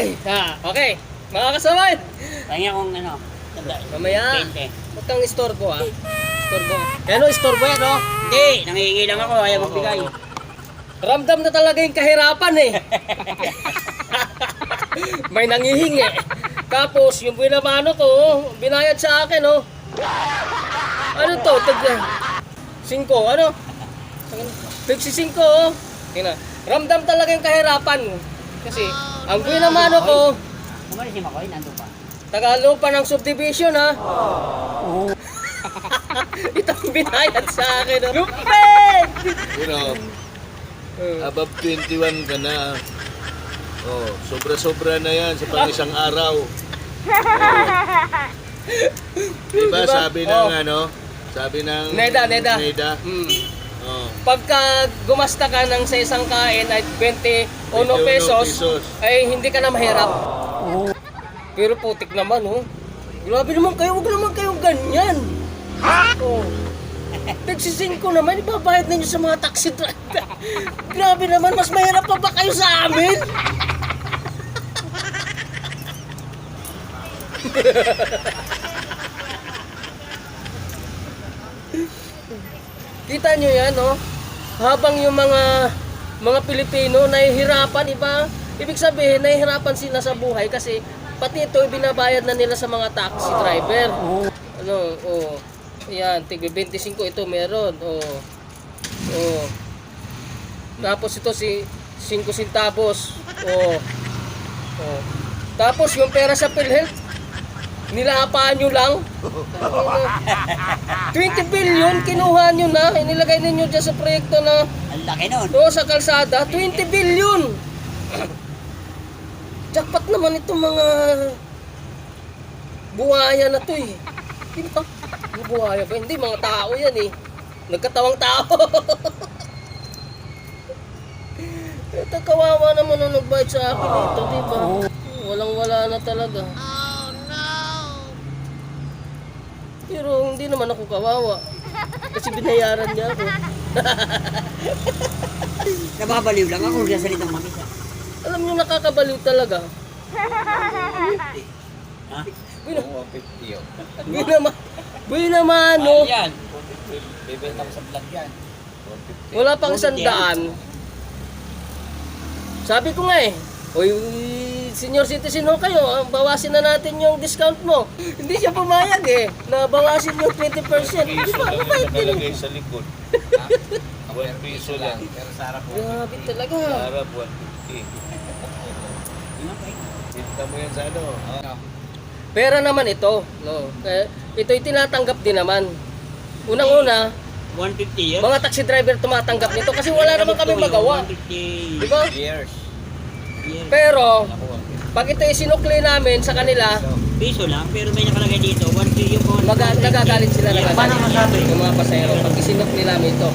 Ay, ha, okay. Mga kasawan, Pahinga kong ano. tanda- Mamaya. 20. huwag kang istorbo ha. Istorbo. Ano, istorbo yan, no? Hindi, nangihingi lang ako. Ayaw magbigay. Ramdam na talaga yung kahirapan eh. May nangihingi. Tapos, yung binamano ko, oh, binayad sa akin, oh. Ano to? Tag... Singko, ano? Fixi singko, oh. Tingnan. Ramdam talaga yung kahirapan. Kasi, ang binamano ko, Umalis si Makoy, nandun pa. Tagalupa ng subdivision, ha? Oo. Ito ang binayad sa akin, oh. Lupit! Pero, Uh, above 21 ka na. Oh, sobra-sobra na yan sa pang isang araw. Oh. Diba, Diba? sabi ng Oh. ano? Sabi ng Neda, Neda. Neda. mm. Oh. pagka gumasta ka ng sa isang kain ay 21 21 pesos, pesos. ay hindi ka na mahirap. Pero putik naman, oh. Grabe naman kayo, huwag naman kayong ganyan. Oh. Nagsising ko naman, ibabayad ninyo sa mga taxi driver. Grabe naman, mas mahirap pa ba kayo sa amin? Kita nyo yan, no? Habang yung mga mga Pilipino nahihirapan, iba, ibig sabihin, nahihirapan sila sa buhay kasi pati ito binabayad na nila sa mga taxi driver. Ano, oh. Yan, tigre 25 ito meron. Oh. Oh. Tapos ito si 5 centavos. Oh. Oh. Tapos yung pera sa PhilHealth, nilapaan nyo lang. 20 billion, kinuha nyo na. Inilagay ninyo dyan sa proyekto na Ang laki nun. o sa kalsada. 20 billion! Jackpot naman itong mga buhaya na to eh. Di ba? Mga buhaya ba? Hindi, mga tao yan eh. Nagkatawang tao. Ito kawawa naman ang nagbayad sa akin ito, di ba? Walang wala na talaga. Pero hindi naman ako kawawa. Kasi binayaran niya ako. Nababaliw lang ako kung salitang mamisa. Alam niyo nakakabaliw talaga. Ha? Buena, buena naman. Buena naman, no? yan. Bibenta ko sa vlog yan. Wala pang isang daan. Sabi ko nga eh, Uy, senior citizen ho kayo, ah, bawasin na natin yung discount mo. Hindi siya pumayag eh, na bawasin yung 20%. Di ba? Mabait din. Nakalagay sa likod. 1 piso lang. Grabe talaga. Para 150. Sinta mo yan sa ano? Pera naman ito. No? Eh, ito'y tinatanggap din naman. Unang-una, 150 yun. mga taxi driver tumatanggap nito kasi wala naman kami magawa. 150 Di ba? Years. Pero, pag ito isinukli namin sa kanila, Piso lang, pero may nakalagay dito. 150 yung Maga, nagagalit sila nagagalit. Paano masabi? Yung mga pasahero, pag isinukli namin ito.